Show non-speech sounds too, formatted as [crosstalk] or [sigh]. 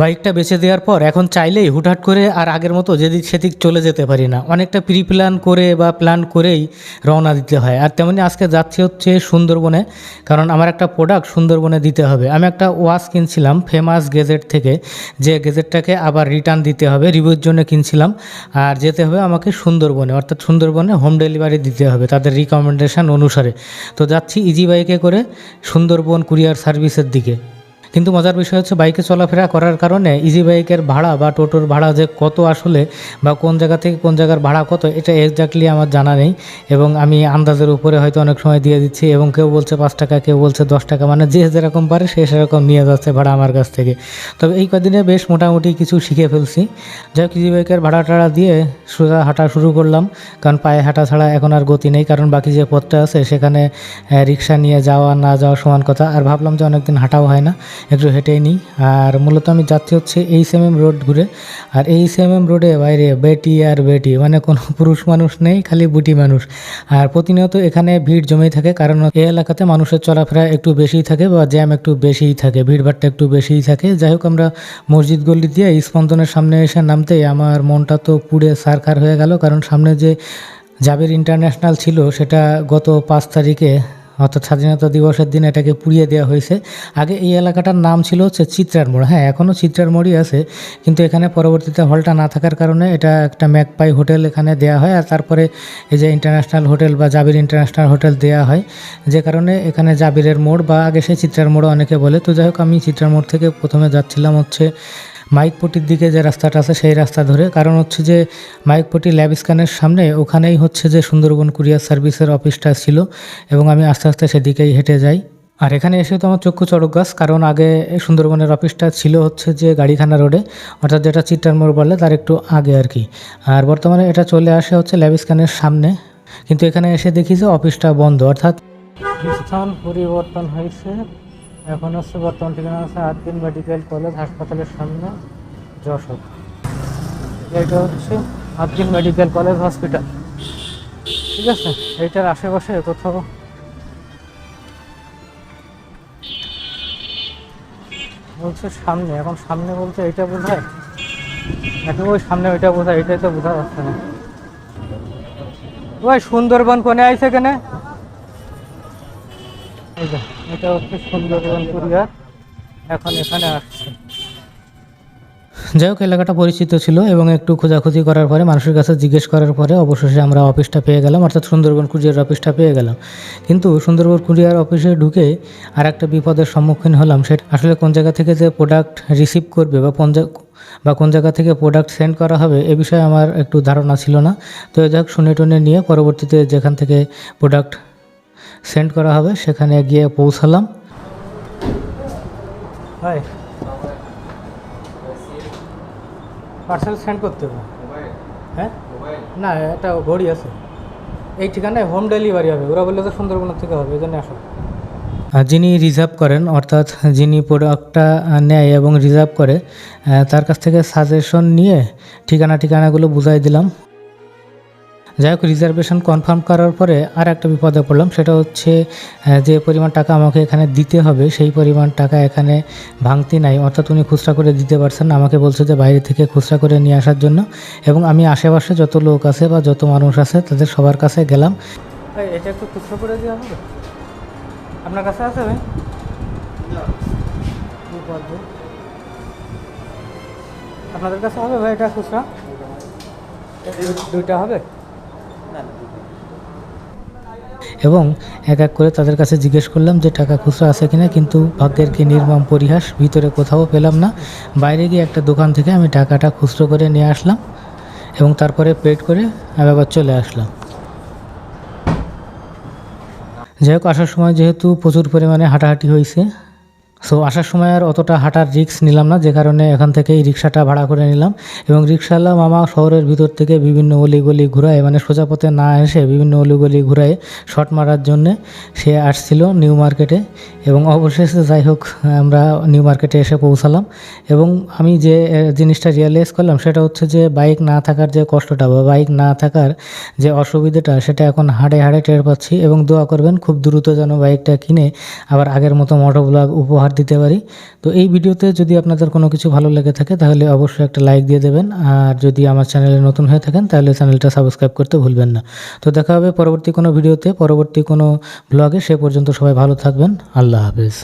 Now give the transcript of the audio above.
বাইকটা বেছে দেওয়ার পর এখন চাইলেই হুটহাট করে আর আগের মতো যেদিক সেদিক চলে যেতে পারি না। অনেকটা প্রি প্ল্যান করে বা প্ল্যান করেই রওনা দিতে হয়। আর তেমনি আজকে যাচ্ছি হচ্ছে সুন্দরবনে, কারণ আমার একটা প্রোডাক্ট সুন্দরবনে দিতে হবে। আমি একটা ওয়াচ কিনছিলাম ফেমাস গেজেট থেকে। যে গেজেটটাকে আবার রিটার্ন দিতে হবে রিভিউর জন্য কিনছিলাম। আর যেতে হবে আমাকে সুন্দরবনে, অর্থাৎ সুন্দরবনে হোম ডেলিভারি দিতে হবে তাদের রিকমেন্ডেশন অনুসারে। তো যাচ্ছি ইজি বাইকে করে সুন্দরবন কুরিয়ার সার্ভিসের দিকে। কিন্তু মজার বিষয় হচ্ছে বাইকে চলাফেরা করার কারণে ইজি বাইকের ভাড়া বা টোটোর ভাড়া যে কত আসলে বা কোন জায়গা থেকে কোন জায়গার ভাড়া কত, এটা এক্স্যাক্টলি আমার জানা নেই। এবং আমি আন্দাজের উপরে হয়তো অনেক সময় দিয়ে দিচ্ছি এবং কেউ বলছে পাঁচ টাকা, কেউ বলছে দশ টাকা মানে যে যেরকম পারে সে সেরকম নিয়ে যাচ্ছে ভাড়া আমার কাছ থেকে। তবে এই কদিনে বেশ মোটামুটি কিছু শিখে ফেলছি। যাই ইজি বাইকের ভাড়া টাড়া দিয়ে সোজা হাঁটা শুরু করলাম। কারণ পায়ে হাঁটা ছাড়া এখন আর গতি নেই, কারণ বাকি যে পথটা আছে সেখানে রিক্সা নিয়ে যাওয়া না যাওয়া সমান কথা। আর ভাবলাম যে অনেকদিন হাঁটাও হয় না। একটু হেঁটেই নিই। আর মূলত আমি যাচ্ছি হচ্ছে এইচ এম এম রোড ঘুরে। আর এইচ এম এম রোডে বাইরে বেটি আর বেটি মানে কোনো [laughs] পুরুষ মানুষ নেই, খালি বুটি মানুষ। আর প্রতিনিয়ত এখানে ভিড় জমেই থাকে, কারণ এই এলাকাতে মানুষের চলাফেরা একটু বেশিই থাকে বা জ্যাম একটু বেশিই থাকে ভিড়ভাড়টা একটু বেশিই থাকে। যাই হোক, আমরা মসজিদ গল্লি দিয়ে স্পন্দনের সামনে এসে নামতেই আমার মনটা তো পুড়ে সারখার হয়ে গেল, কারণ সামনে যে জাবির ইন্টারন্যাশনাল ছিল, সেটা গত পাঁচ তারিখে অর্থাৎ স্বাধীনতা দিবসের দিন এটাকে পুড়িয়ে দেওয়া হয়েছে। আগে এই এলাকাটার নাম ছিল হচ্ছে চিত্রার মোড়। হ্যাঁ এখনও চিত্রার মোড়ই আছে, কিন্তু এখানে পরবর্তীতে হলটা না থাকার কারণে এটা একটা ম্যাকপাই হোটেল এখানে দেওয়া হয়, আর তারপরে এই যে ইন্টারন্যাশনাল হোটেল বা জাবির ইন্টারন্যাশনাল হোটেল দেওয়া হয়, যে কারণে এখানে জাবিরের মোড় বা আগে সে চিত্রার মোড় অনেকে বলে। তো যাই হোক, আমি চিত্রার মোড় থেকে প্রথমে যাচ্ছিলাম হচ্ছে মাইকপটির দিকে যে রাস্তাটা আছে সেই রাস্তা ধরে। কারণ হচ্ছে যে মাইকপটি ল্যাব স্ক্যানের সামনে ওখানেই হচ্ছে যে সুন্দরবন কুরিয়ার সার্ভিসের অফিসটা ছিল এবং আমি আস্তে আস্তে সেদিকেই হেঁটে যাই। আর এখানে এসে তো আমার চক্ষু চড়ক গাছ, কারণ আগে সুন্দরবনের অফিসটা ছিল হচ্ছে যে গাড়িখানা রোডে। অর্থাৎ যেটা চিত্রার মোড় বলে, তার একটু আগে আর কি। আর বর্তমানে এটা চলে আসে হচ্ছে ল্যাব স্ক্যানের সামনে। কিন্তু এখানে এসে দেখি যে অফিসটা বন্ধ। অর্থাৎ স্থান পরিবর্তন হয়েছে। এখন হচ্ছে বর্তমান ঠিকানা আছে আটদিন মেডিকেল কলেজ, হাসপাতালের সামনে যশোর। এটা হচ্ছে আটদিন মেডিকেল কলেজ হসপিটাল। ঠিক আছে? এইটার আশেপাশে কোথাও বলছে সামনে, এখন সামনে বলতে এটা বোঝায় এখন ওই সামনে ওইটা বোঝায় এটাই তো বোঝা যাচ্ছে না। ওই সুন্দরবন কোনে আইছে কেনে? এটা হচ্ছে যাই হোক, এলাকাটা পরিচিত ছিল এবং একটু খোঁজাখুঁজি করার পরে, মানুষের কাছে জিজ্ঞেস করার পরে অবশেষে আমরা অফিসটা পেয়ে গেলাম, অর্থাৎ সুন্দরবন কুরিয়ার অফিসটা পেয়ে গেলাম। কিন্তু সুন্দরবন কুরিয়ার অফিসে ঢুকে আর একটা বিপদের সম্মুখীন হলাম। সেটা আসলে কোন জায়গা থেকে যে প্রোডাক্ট রিসিভ করবে বা কোন বা কোন জায়গা থেকে প্রোডাক্ট সেন্ড করা হবে, এ বিষয়ে আমার একটু ধারণা ছিল না। তো যাই হোক, শুনে টুনে নিয়ে পরবর্তীতে যেখান থেকে প্রোডাক্ট সেন্ড করা হবে সেখানে গিয়ে পৌঁছালাম। হাই পার্সেল সেন্ড করতে হবে। হ্যাঁ? না এটা ঘড়ি আছে। এই ঠিকানায় হোম ডেলিভারি হবে। ওরা বললে তো সুন্দরবনের থেকে হবে এই জন্য আসো যিনি রিজার্ভ করেন অর্থাৎ যিনি প্রোডাক্টটা নেয় এবং রিজার্ভ করে তার কাছ থেকে সাজেশন নিয়ে ঠিকানা ঠিকানাগুলো বুঝাই দিলাম। যাই হোক রিজার্ভেশন কনফার্ম করার পরে আর একটা বিপদে পড়লাম সেটা হচ্ছে যে পরিমাণ টাকা আমাকে এখানে দিতে হবে সেই পরিমাণ টাকা এখানে ভাঙতি নাই। অর্থাৎ উনি খুচরা করে দিতে পারছেন আমাকে বলছে যে বাইরে থেকে খুচরা করে নিয়ে আসার জন্য। এবং আমি আশেপাশে যত লোক আছে বা যত মানুষ আছে তাদের সবার কাছে গেলাম। এটা একটু খুচরা করে দেওয়া হবে? আপনার কাছে আছে ভাই? আপনাদের কাছে হবে ভাই এটা খুচরা? দুইটা হবে? এবং এক এক করে তাদের কাছে জিজ্ঞেস করলাম যে টাকা খুচরা আছে কিনা, কিন্তু ভাগ্যের কি নির্মম পরিহাস, ভিতরে কোথাও পেলাম না। বাইরে গিয়ে একটা দোকান থেকে আমি টাকাটা খুচরো করে নিয়ে আসলাম এবং তারপরে পেড করে আমি আবার চলে আসলাম। যাই হোক, আসার সময় যেহেতু প্রচুর পরিমাণে হাঁটাহাঁটি হয়েছে সো আসার সময় আর অতটা হাঁটার রিস্ক নিলাম না, যে কারণে এখান থেকেই রিক্সাটা ভাড়া করে নিলাম। এবং রিক্সাওয়ালা মামা শহরের ভিতর থেকে বিভিন্ন অলিগলি ঘুরায় মানে সোজা পথে না এসে বিভিন্ন অলিগলি ঘুরায় শর্ট মারার জন্যে। সে আসছিল নিউ মার্কেটে এবং অবশেষে যাই হোক, আমরা নিউ মার্কেটে এসে পৌঁছালাম। এবং আমি যে জিনিসটা রিয়েলাইজ করলাম, সেটা হচ্ছে যে বাইক না থাকার যে কষ্টটা বা বাইক না থাকার যে অসুবিধাটা, সেটা এখন হাড়ে হাড়ে টের পাচ্ছি। এবং দোয়া করবেন, খুব দ্রুত যেন বাইকটা কিনে আবার আগের মতো মোটো ব্লগ উপহার দিতে পারি। তো এই ভিডিওতে যদি আপনাদের কোনো কিছু ভালো লেগে থাকে, তাহলে অবশ্যই একটা লাইক দিয়ে দেবেন। আর যদি আমার চ্যানেলে নতুন হয়ে থাকেন, তাহলে চ্যানেলটা সাবস্ক্রাইব করতে ভুলবেন না। তো দেখা হবে পরবর্তী কোনো ভিডিওতে, পরবর্তী কোনো ব্লগে সে পর্যন্ত সবাই ভালো থাকবেন। আল্লাহ হাফেজ।